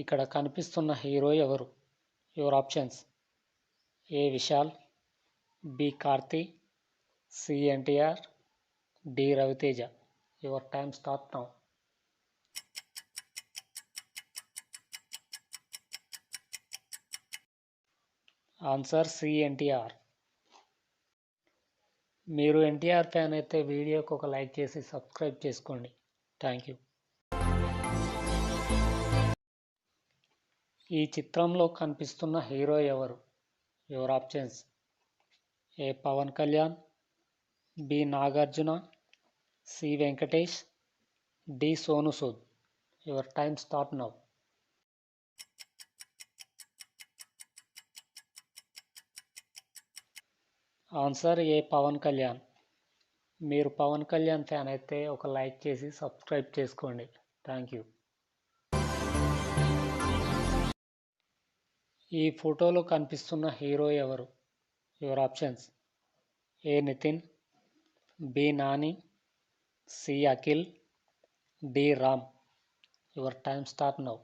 ఇక్కడ కనిపిస్తున్న హీరో ఎవరు? Your options. A Vishal B Karthi C NTR D Raviteja. Your time start now. Answer C NTR. మీరు NTR fan అయితే వీడియోకి ఒక లైక్ చేసి సబ్స్క్రైబ్ చేసుకోండి. Thank you. ఈ చిత్రంలో కనిపిస్తున్న హీరో ఎవరు? Your options. A Pawan Kalyan B Nagarjuna C Venkatesh D Sonu Sood. Your time start now. Answer A Pawan Kalyan. మీరు పవన్ కళ్యాణ్ ఫ్యాన్ అయితే ఒక లైక్ చేసి సబ్స్క్రైబ్ చేసుకోండి. Thank you. ఈ ఫోటోలో కనిపిస్తున్న హీరో ఎవరు? Your options. A Nithin B Nani C Akhil D Ram. Your time start now.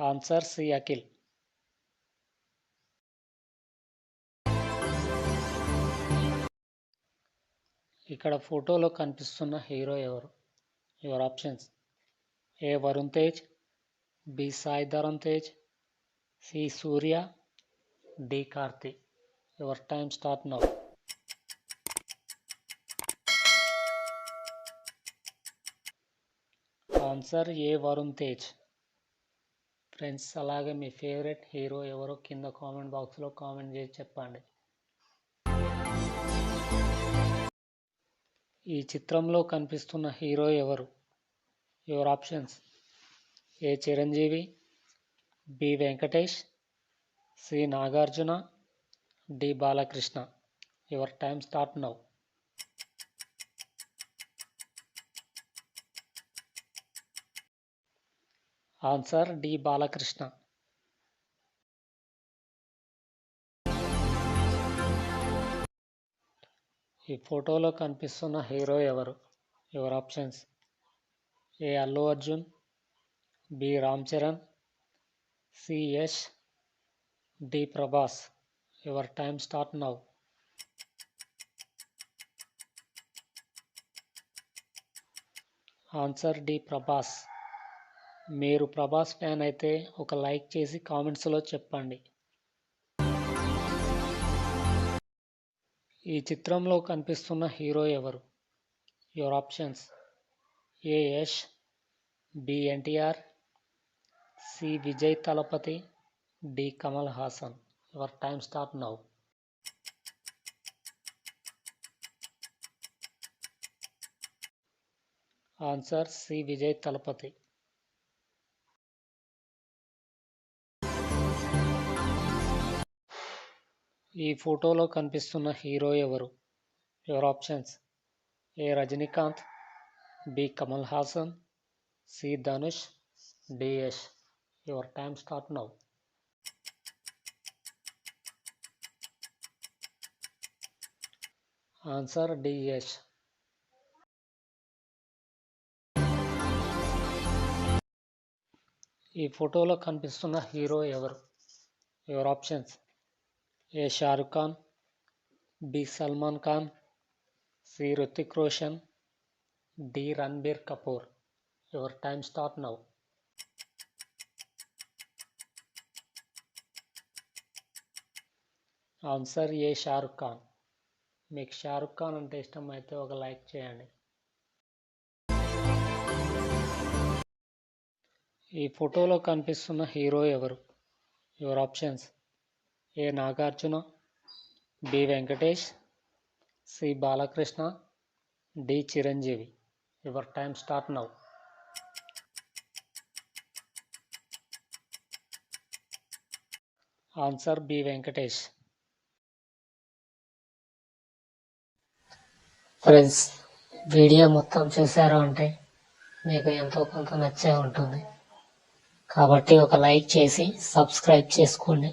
Answer C Akhil. ఇక్కడ ఫోటోలో కనిపిస్తున్న హీరో ఎవరు? Your options A Varun Tej B Sai Dharam Tej C Suriya D Karthi your time start now answer A Varun Tej friends అలాగే మీ favourite hero ఎవరో కింద comment బాక్స్లో comment చేసి చెప్పండి. ఈ చిత్రంలో కనిపిస్తున్న హీరో ఎవరు? Your options. A Chiranjeevi B Venkatesh C Nagarjuna D Balakrishna. Your time start now. Answer D Balakrishna. ఈ ఫోటోలో కనిపిస్తున్న హీరో ఎవరు? Your options? A Allu Arjun B Ram Charan C Yash D Prabhas. Your time start now. Answer D Prabhas. మీరు Prabhas fan అయితే ఒక like చేసి కామెంట్స్లో చెప్పండి. ఈ చిత్రంలో కనిపిస్తున్న హీరో ఎవరు? Your options A Yash B NTR C Vijay Thalapathy D Kamal Haasan your time start now answer C Vijay Thalapathy ఈ ఫోటోలో కనిపిస్తున్న హీరో ఎవరు? Your options. A Rajinikanth B Kamal Haasan C Dhanush D Yash. Your time start now. Answer D Yash. ఈ ఫోటోలో కనిపిస్తున్న hero ఎవరు? Your options. A Shahrukh Khan B Salman Khan C Hrithik Roshan D Ranbir Kapoor. Your time start now. Answer A Shahrukh Khan. మీకు షారుఖ్ ఖాన్ అంటే ఇష్టం అయితే ఒక like చేయండి. ఈ ఫోటోలో కనిపిస్తున్న హీరో ఎవరు? Your options. A Nagarjuna B Venkatesh C Balakrishna D Chiranjeevi. Your time start now. Answer B Venkatesh. Friends video మొత్తం చూశారు అంటే మీకు ఎంతో కొంత నచ్చే ఉంటుంది. కాబట్టి ఒక లైక్ చేసి సబ్స్క్రైబ్ చేసుకోండి.